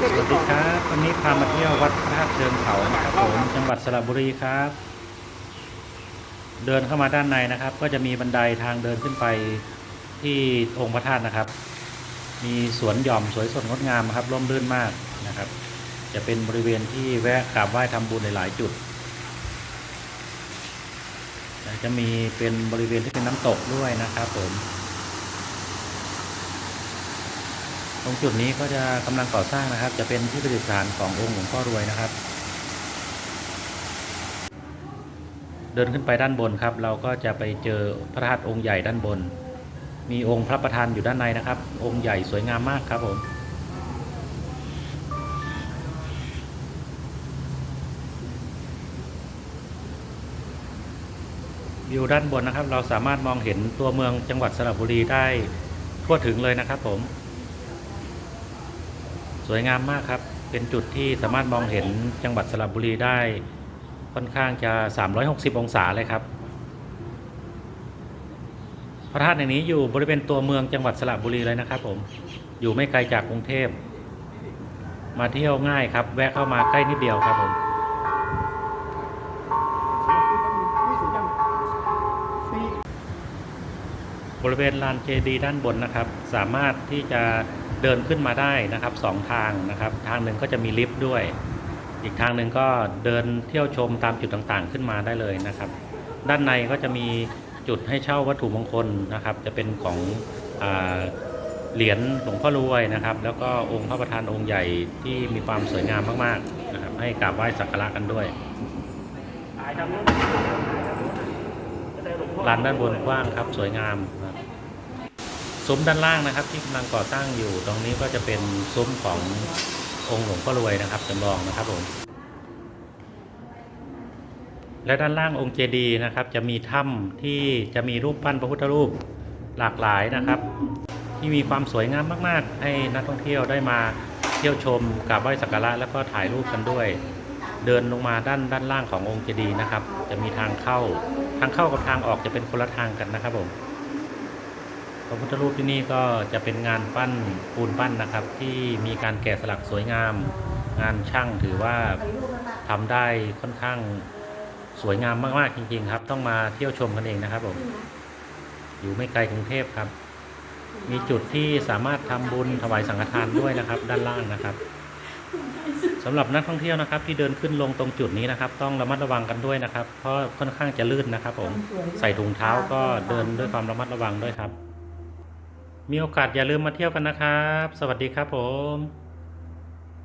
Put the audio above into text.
สวัสดีครับวันนี้พามาเที่ยววัดพระธาตุเชิงเขานะครับผมจังหวัดสระบุรีครับ เดินเข้ามาด้านในนะครับ ก็จะมีบันไดทางเดินขึ้นไปที่องค์พระธาตุนะครับ มีสวนหย่อมสวยสดงดงามครับร่มรื่นมากนะครับ จะเป็นบริเวณที่แวะกราบไหว้ทำบุญหลายจุดจะมีเป็นบริเวณที่เป็นน้ำตกด้วยนะครับผม ต รงจุดนี้ก็จะกำลังก่อสร้างนะครับ จะเป็นที่ประดิษฐานขององค์หลวงพ่อรวยนะครับ เดินขึ้นไปด้านบนครับ เราก็จะไปเจอพระธาตุองค์ใหญ่ด้านบน มีองค์พระประธานอยู่ด้านในนะครับ องค์ใหญ่สวยงามมากครับผมวิวด้านบนนะครับ เราสามารถมองเห็นตัวเมืองจังหวัดสระบุรีได้ทั่วถึงเลยนะครับผม สวยงามมากครับ เป็นจุดที่สามารถมองเห็นจังหวัดสระบุรีได้ค่อนข้างจะ 360 องศาเลยครับ พระธาตุแห่งนี้อยู่บริเวณตัวเมืองจังหวัดสระบุรีเลยนะครับผม อยู่ไม่ไกลจากกรุงเทพ มาเที่ยวง่ายครับ แวะเข้ามาใกล้นิดเดียวครับผมบริเวณลานเจดีย์ด้านบนนะครับ สามารถที่จะ เดินขึ้นมาได้นะครับสองทางนะครับ ทางหนึ่งก็จะมีลิฟต์ด้วย อีกทางหนึ่งก็เดินเที่ยวชมตามจุดต่างๆ ขึ้นมาได้เลยนะครับ ด้านในก็จะมีจุดให้เช่าวัตถุมงคลนะครับ จะเป็นของอาเหรียญหลวงพ่อรวยนะครับ แล้วก็องค์พระประธานองค์ใหญ่ที่มีความสวยงามมากๆนะครับ ให้กราบไหว้สักการะกันด้วยลานด้านบนกว้างครับสวยงามครับ ซุ้มด้านล่างนะครับ ที่กำลังก่อสร้างอยู่ ตรงนี้ก็จะเป็นซุ้มขององค์หลวงพ่อรวยนะครับจำลองนะครับผมและด้านล่างองค์เจดีย์นะครับ จะมีถ้ำที่จะมีรูปปั้นพระพุทธรูปหลากหลายนะครับ ที่มีความสวยงามมาก ๆ ให้นักท่องเที่ยวได้มาเที่ยวชมกราบไหว้สักการะแล้วก็ถ่ายรูปกันด้วย เดินลงมาด้านด้านล่างขององค์เจดีย์นะครับ จะมีทางเข้าทางเข้ากับทางออกจะเป็นคนละทางกันนะครับผม พระพุทธรูปที่นี่ก็จะเป็นงานปั้นปูนปั้นนะครับ ที่มีการแกะสลักสวยงาม งานช่างถือว่าทำได้ค่อนข้างสวยงามมากๆจริง ๆ ครับ ต้องมาเที่ยวชมกันเองนะครับผมอยู่ไม่ไกลกรุงเทพครับ มีจุดที่สามารถทำบุญถวายสังฆทานด้วยนะครับ ด้านล่างนะครับสำหรับนักท่องเที่ยวนะครับ ที่เดินขึ้นลงตรงจุดนี้นะครับ ต้องระมัดระวังกันด้วยนะครับ เพราะค่อนข้างจะลื่นนะครับ ผมใส่ถุงเท้าก็เดินด้วยความระมัดระวังด้วยครับ มีโอกาสอย่าลืมมาเที่ยวกันนะครับ สวัสดีครับผม